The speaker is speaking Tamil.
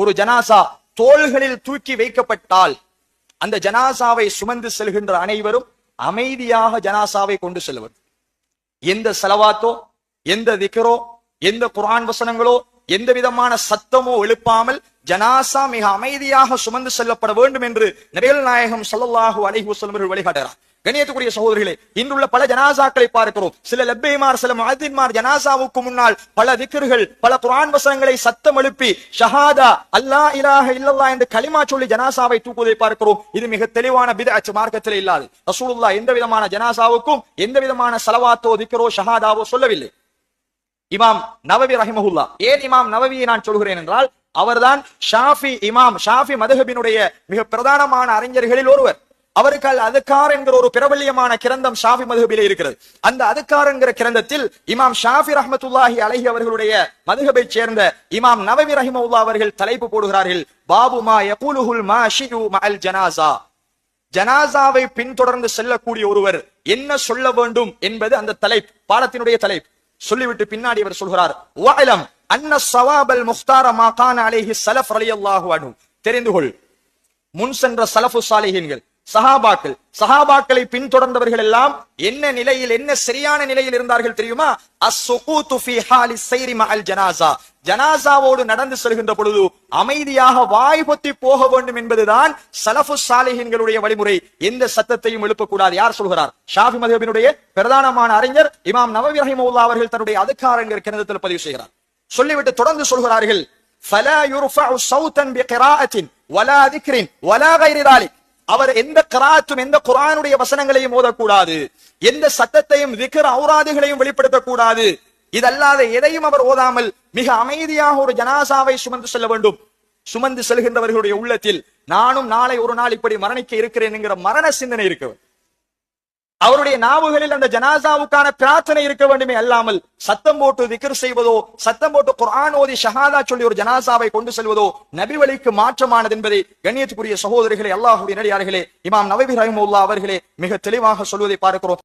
ஒரு ஜனாசா தோள்களில் தூக்கி வைக்கப்பட்டால் அந்த ஜனாசாவை சுமந்து செல்கின்ற அனைவரும் அமைதியாக ஜனாசாவை கொண்டு செல்வது எந்த செலவாத்தோ எந்த திக்கரோ எந்த குரான் வசனங்களோ எந்த விதமான சத்தமோ எழுப்பாமல் ஜனாசா மிக அமைதியாக சுமந்து செல்லப்பட வேண்டும் என்று நபிகள் நாயகம் சல்லாஹூ அலைஹி வழிகாட்டுகிறார். கணியத்துக்குரிய சகோதரிகளே இன்றுள்ள பல ஜனாசாக்களை பார்க்கிறோம். சில லெப்பைமார் சில முஅத்தின்மார் ஜனாசாவுக்கு முன்னால் பல விக்கிர்கள் பல குர்ஆன் வசனங்களை சத்தம் எழுப்பி ஷஹாதா அல்லா இலாக இல்லல்லா என்று கலிமா சொல்லி ஜனாசாவை தூக்குவதை பார்க்கிறோம். இது மிக தெளிவான பிதஅத் மார்க்கத்தில் இல்லாது. ரசூலுல்லா எந்த விதமான ஜனாசாவுக்கும் எந்த விதமான சலவாத்தோ திக்ரோ ஷஹாதாவோ சொல்லவில்லை. இமாம் நவவி ரஹிமஹுல்லா ஏன் இமாம் நவவியை நான் சொல்கிறேன் என்றால் அவர்தான் ஷாஃபி இமாம் ஷாஃபி மதுஹபினுடைய மிக பிரதானமான அறிஞர்களில் ஒருவர். அவருக்கு அல் அதுக்கார் என்கிற ஒரு பிரபல்யமான கிரந்தம் ஷாஃபி மதுஹபிலே இருக்கிறது. அந்த அதுக்கார் என்கிற கிரந்தத்தில் இமாம் ஷாஃபி ரஹமத்துல்லாஹி அலைஹி அவர்களுடைய மதுகபை சேர்ந்த இமாம் நவவி ரஹிமவுல்லா அவர்கள் தலைப்பு போடுகிறார்கள். பாபு மா யகூலுஹுல் மா ஷியு மஅல் ஜனாசா ஜனாசாவை பின்தொடர்ந்து செல்லக்கூடிய ஒருவர் என்ன சொல்ல வேண்டும் என்பது அந்த தலைப்பு பாடத்தினுடைய தலைப்பு. சொல்லிவிட்டு பின்னாடி அவர் சொல்கிறார் வாயிலம் அன்ன சவாபல் முக்தார மாகான் அலேஹி சலஃப் அலி அல்லாஹு தெரிந்து கொள் முன் சென்ற சலஃபு சாலிஹீன்கள் சஹாபாக்கள் சஹாபாக்களை பின்தொடர்ந்தவர்கள் எல்லாம் என்ன நிலையில் என்ன சரியான நிலையில் இருந்தார்கள் தெரியுமா? ஜனாசா ஜனாசாவோடு நடந்து செல்கின்ற பொழுது அமைதியாக வாய் பொத்தி போக வேண்டும் என்பதுதான் சலஃபு சாலிஹின்களுடைய வழிமுறை. எந்த சத்தத்தையும் எழுப்பக்கூடாது. யார் சொல்கிறார்? ஷாஃபி மதுஹபினுடைய பிரதானமான அறிஞர் இமாம் நவவி ரஹிமவுல்லா அவர்கள் தன்னுடைய அதுக்காரங்கள் கிணத்தில் பதிவு செய்கிறார். சொல்லிவிட்டு தொடர்ந்து சொல்கிறார்கள் அவர் எந்த கராத்தும் எந்த குரானுடைய வசனங்களையும் ஓதக்கூடாது. எந்த சத்தத்தையும் விக்கிர அவுராதிகளையும் வெளிப்படுத்தக்கூடாது. இதல்லாத எதையும் அவர் ஓதாமல் மிக அமைதியாக ஒரு ஜனாசாவை சுமந்து செல்ல வேண்டும். சுமந்து செல்கின்றவர்களுடைய உள்ளத்தில் நானும் நாளை ஒரு நாள் இப்படி மரணிக்க இருக்கிறேன் என்கிற மரண சிந்தனை இருக்கிறது. அவருடைய நாவுகளில் அந்த ஜனாசாவுக்கான பிரார்த்தனை இருக்க வேண்டுமே அல்லாமல் சத்தம் போட்டு திக்ர் செய்வதோ சத்தம் போட்டு குரான் ஓதி ஷஹாதா சொல்லி ஒரு ஜனாசாவை கொண்டு செல்வதோ நபி வழிக்கு மாற்றமானது என்பதை கண்ணியத்துக்குரிய சகோதரிகளே அல்லாஹுடைய நடிகார்களே இமாம் நவபி ரஹிமுல்லா அவர்களே மிக தெளிவாக சொல்வதை பார்க்கிறோம்.